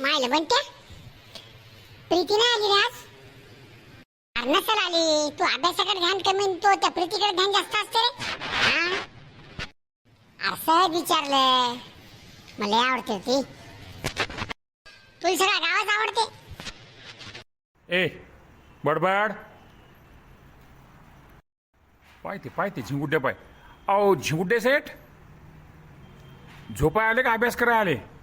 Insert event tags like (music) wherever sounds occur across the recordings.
मायला बनत्या प्रीती नाही आली रे आज. अरे नसेल आली. तू अभ्यासाकडे ध्यान कमी आणि तो त्या प्रीतीकडे ध्यान जास्त असते रे. हा? असं विचारलं मला आवडते होती. तुला सगळ्या गावात आवडते. ए बडबड. पाहते पाहते झिंगुड्डे पाय. अहो झिंगुड्डे सेठ? झोपाय आले का? अभ्यास करायला आले.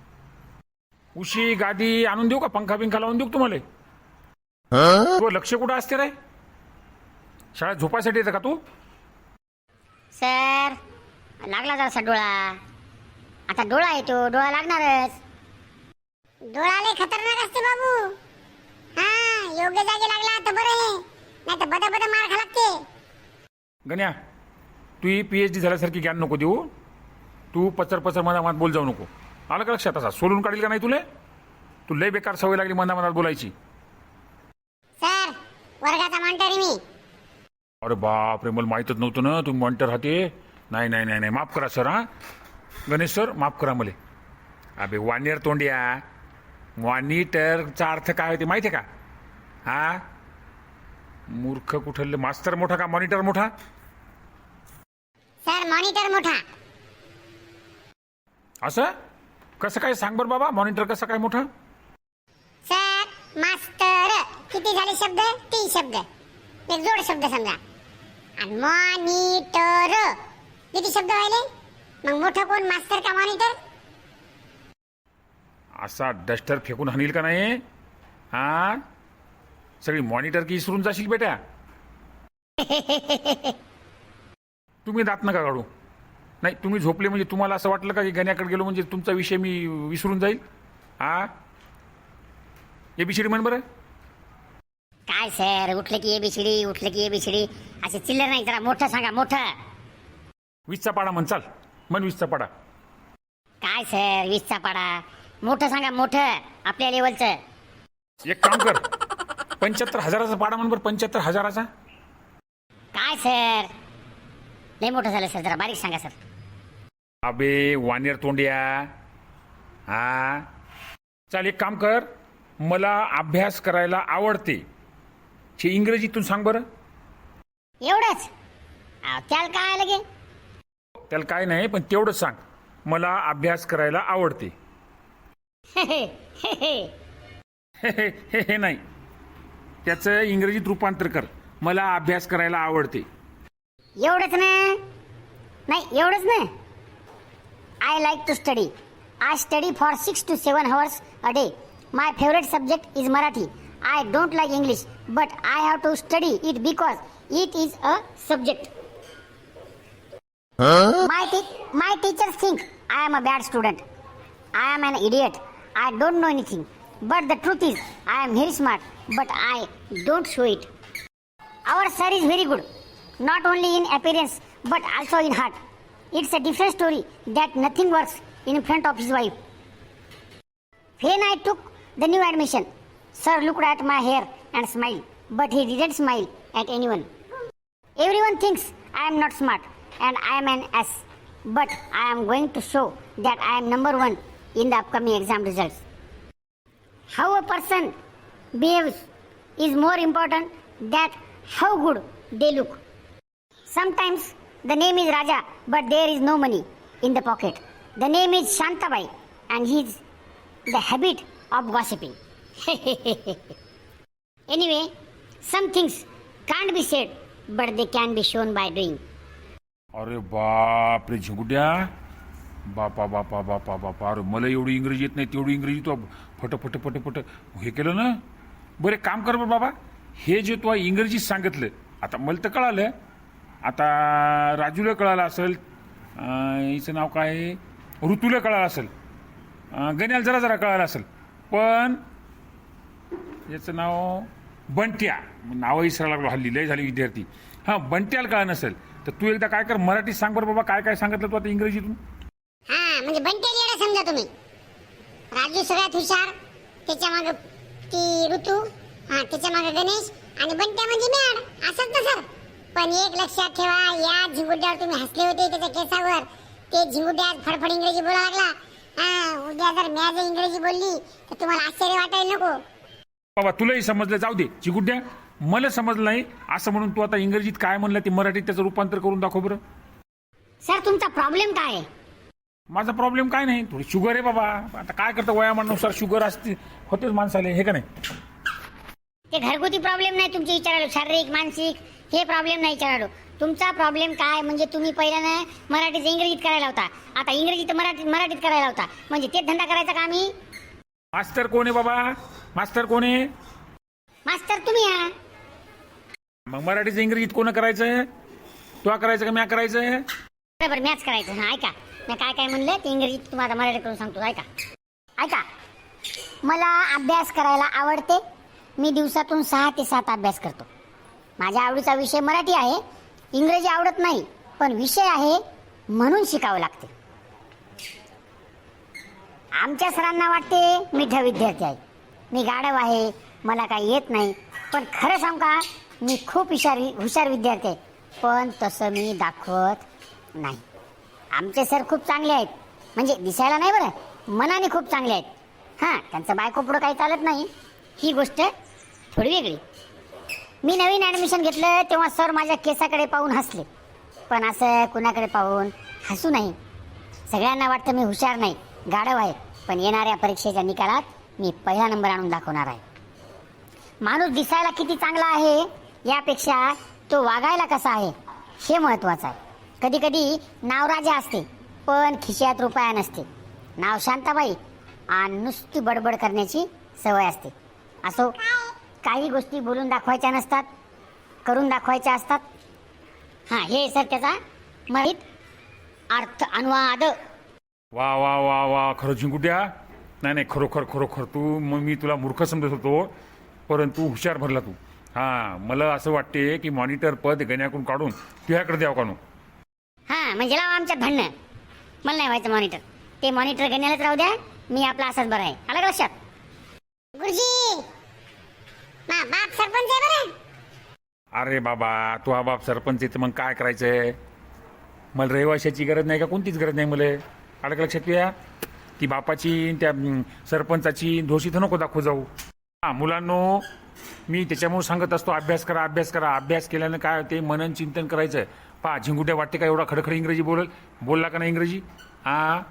उशी गादी आणून देऊ का? पंखा बिंखा लावून देऊ का तुम्हाला? तू लक्ष कुठं असते रे? शाळेत झोपायसाठी येतं का तू? सर लागला जरासा डोळा. आता डोळा येतो डोळा लागणारच. डोळा लय खतरनाक असते बाबू. हा योग्य जागी लागला तर बरं आहे. नाही तर बदा बदा मार खा लागते. गण्या तू ही पी एच डी झाल्यासारखी ज्ञान नको देऊ. तू पचर पचर मना मनात बोल जाऊ नको. आलं का लक्षात असा? सोलून काढील का नाही तुले? तू लय बेकार सवय लागली मना मनात बोलायची. सर वर्गाचा मॉनिटर मी. अरे बाप रे मला माहीतच नव्हतं ना तुम्ही मॉनिटर राहते. नाही नाही नाही नाही माफ करा सर हा. गणेश सर माफ करा मला. अबे वानियर तोंडिया. मॉनिटरचा अर्थ काय होते माहिती आहे का? हा? मूर्ख कुठले मास्तर मोठा का मॉनिटर मोठा? सर मॉनिटर मोठा. असं? कसं काय सांग बरं बाबा? मॉनिटर कसं काय मोठा? सर मास्तर किती झाले शब्द? तीन शब्द. एक जोड शब्द समजा. आणि मॉनिटर किती शब्द व्हायले? मग मोठं कोण? मास्तर का मॉनिटर असा डस्टर फेकून हाणील का नाही? हा? सगळी मॉनिटर की विसरून जाशील बेटा (laughs) तुम्ही दात नका काढू. नाही तुम्ही झोपले म्हणजे तुम्हाला असं वाटलं का की गण्याकडे गेलो म्हणजे तुमचा विषय मी विसरून जाईल? हा एबीसीडी म्हण बरं. काय सर उठले की एबीसीडी उठले की एबीसीडी असे चिल्लर नाही जरा मोठं सांगा मोठं. वीसचा पाडा म्हण चाल. म्हण वीसचा पाडा. काय सर वीसचा पाडा? मोठं सांगा मोठं आपल्या लेवलचं. एक काम कर. पंच्याहत्तर हजाराचा पाडा म्हण बरं पंच्याहत्तर हजाराचा. काय सर? लय मोठं झालं सर जरा बारीक सांगा सर. अबे वानेर तोंडिया. हा? चाल एक काम कर. मला अभ्यास करायला आवडते. हे इंग्रजीतून सांग बरं. एवढंच? अहो, त्याला काय लगे त्याला काय नाही पण तेवढंच सांग. मला अभ्यास करायला आवडते. हे हे हे हे नाही. त्याचं इंग्रजीत रूपांतर कर. मला अभ्यास करायला आवडते. एवढंच ना? नाही एवढंच ना? I like to study. I study for 6 to 7 hours a day. My favorite subject is Marathi. I don't like English, but I have to study it because it is a subject. Huh? My, te- my teachers think I am a bad student. I am an idiot. I don't know anything. But the truth is, I am very smart, but I don't show it. Our sir is very good, not only in appearance, but also in heart. It's a different story that nothing works in front of his wife. When I took the new admission, sir looked at my hair and smiled, but he didn't smile at anyone. Everyone thinks I am not smart and I am an ass. But I am going to show that I am number one in the upcoming exam results. How a person behaves is more important than how good they look. Sometimes the name is Raja, but there is no money in the pocket. The name is Shantabai, and he is the habit of gossiping. anyway, some things can't be said, but they can be shown by doing. अरे बाप रे झिंगुड्या बापा बापा बापा बापा अरे मला एवढी इंग्रजी येत नाही तेवढी इंग्रजी तू फट फट फट फट हे केलं ना बरं एक काम कर बरं बाबा हे जे तू इंग्रजीत सांगितलं आता मला तर कळालं आता राजूला कळालं असेल हिचं नाव काय आहे? ऋतूला कळालं असेल. गण्याला जरा जरा कळालं असेल. पण याचं नाव बंट्या. नावं विसरायला लागलो. हल्ली लय झाली विद्यार्थी. हां बंट्याला कळा नसेल. तर तू एकदा काय कर मराठीत सांग बरं बाबा काय काय सांगितलं तू आता इंग्रजीतून? हा म्हणजे बंटेल येडा समजा तुम्ही. राजू सगळ्यात हुशार त्याच्या माग ती ऋतू हा त्याच्या माग गणेश आणि बंट्या म्हणजे मॅड असंच ना सर? पण एक लक्षात ठेवा या झिंगुड्यावर तुम्ही हसले होते त्याच्या केसावर. ते झिंगुड्या आज फडफड इंग्रजी बोला लागला. हा उद्या जर मी आज इंग्रजी बोलली तर तुम्हाला आश्चर्य वाटायला नको. बाबा तुलाही समजलं जाऊ दे चिकुड्या मला समजलं नाही असं म्हणून तू आता इंग्रजीत काय म्हणलं ते मराठीत त्याचं रूपांतर करून दाखव बरं. सर तुमचा प्रॉब्लेम काय? आहे माझा प्रॉब्लेम काय नाही थोडी शुगर आहे बाबा. आता काय करतं वयामानानुसार शुगर असते होतेच माणसाले हे का नाही? ते घरगुती प्रॉब्लेम नाही तुमचे विचारालो शारीरिक मानसिक हे प्रॉब्लेम नाही विचारालो तुमचा प्रॉब्लेम काय? म्हणजे तुम्ही पहिल्यानं मराठीत इंग्रजीत करायला होता. आता इंग्रजीत मराठीत मराठीत करायला होता. म्हणजे तेच धंदा करायचा का आम्ही? मास्तर कोण आहे बाबा? मास्तर कोण आहे? मास्तर तुम्ही या मग मराठीचं इंग्रजीत कोण करायचं? तुला करायचं का म्या करायचं? बरोबर मॅच करायचं. हा ऐका. मी काय काय म्हणलं? ते इंग्रजीत तुम्हाला मराठी करून सांगतो. ऐका. ऐका. मला अभ्यास करायला आवडते. मी दिवसातून सहा ते सात अभ्यास करतो. माझ्या आवडीचा विषय मराठी आहे. इंग्रजी आवडत नाही पण विषय आहे म्हणून शिकावं लागते. आमच्या सरांना वाटते मी ढ विद्यार्थी आहे. मी गाढव आहे मला काही येत नाही पण खरं सांग का मी खूप हुशार हुशार विद्यार्थी आहे. पण तसं मी दाखवत नाही. आमचे सर खूप चांगले आहेत. म्हणजे दिसायला नाही बरं मनाने खूप चांगले आहेत. हां त्यांचं बायको पुढं काही चालत नाही. ही गोष्ट थोडी वेगळी. मी नवीन ॲडमिशन घेतलं तेव्हा सर माझ्या केसाकडे पाहून हसले. पण असं कुणाकडे पाहून हसू नाही. सगळ्यांना वाटतं मी हुशार नाही गाढव आहे. पण येणाऱ्या परीक्षेच्या निकालात मी पहिला नंबर आणून दाखवणार आहे. माणूस दिसायला किती चांगला आहे यापेक्षा तो वागायला कसा आहे हे महत्वाचं आहे. कधी कधी नाव राजा असते पण खिशात रुपया नसते. नाव शांताबाई आणि नुसती बडबड करण्याची सवय असते. असो काही गोष्टी बोलून दाखवायच्या नसतात करून दाखवायच्या असतात. हां हे सर त्याचा माहीत अर्थ अनुवाद. वा वा वा वा खरं जिंकुट्या नाही नाही खरोखर खरोखर तू मग मी तुला मूर्ख समजत होतो परंतु हुशार भरला तू. हां मला असं वाटते की मॉनिटर पद गण्याकडून काढून तुझ्याकडे द्यावं कानू हां म्हणजे लावा आमच्यात भांडणं. मला नाही व्हायचं मॉनिटर. ते मॉनिटर घेण्यालाच राहू द्या मी आपला असाच बरा आहे. आलं का लक्षात? गुरुजी! मा बाप सरपंच आहे बरं. अरे बाबा तू हा बाप सरपंच आहे तर मग काय करायचंय? मला रहिवाशाची गरज नाही का? कोणतीच गरज नाही मला? अडक लक्षात या ती बापाची त्या अं, सरपंचाची दोषी तर नको दाखवू जाऊ. हा मुलांनो मी त्याच्यामुळे सांगत असतो अभ्यास करा अभ्यास करा. अभ्यास केल्यानं काय होते मनन चिंतन करायचं पहा झिंगुट्या वाटते का एवढा खडखड इंग्रजी बोलल बोलला का नाही इंग्रजी? हा?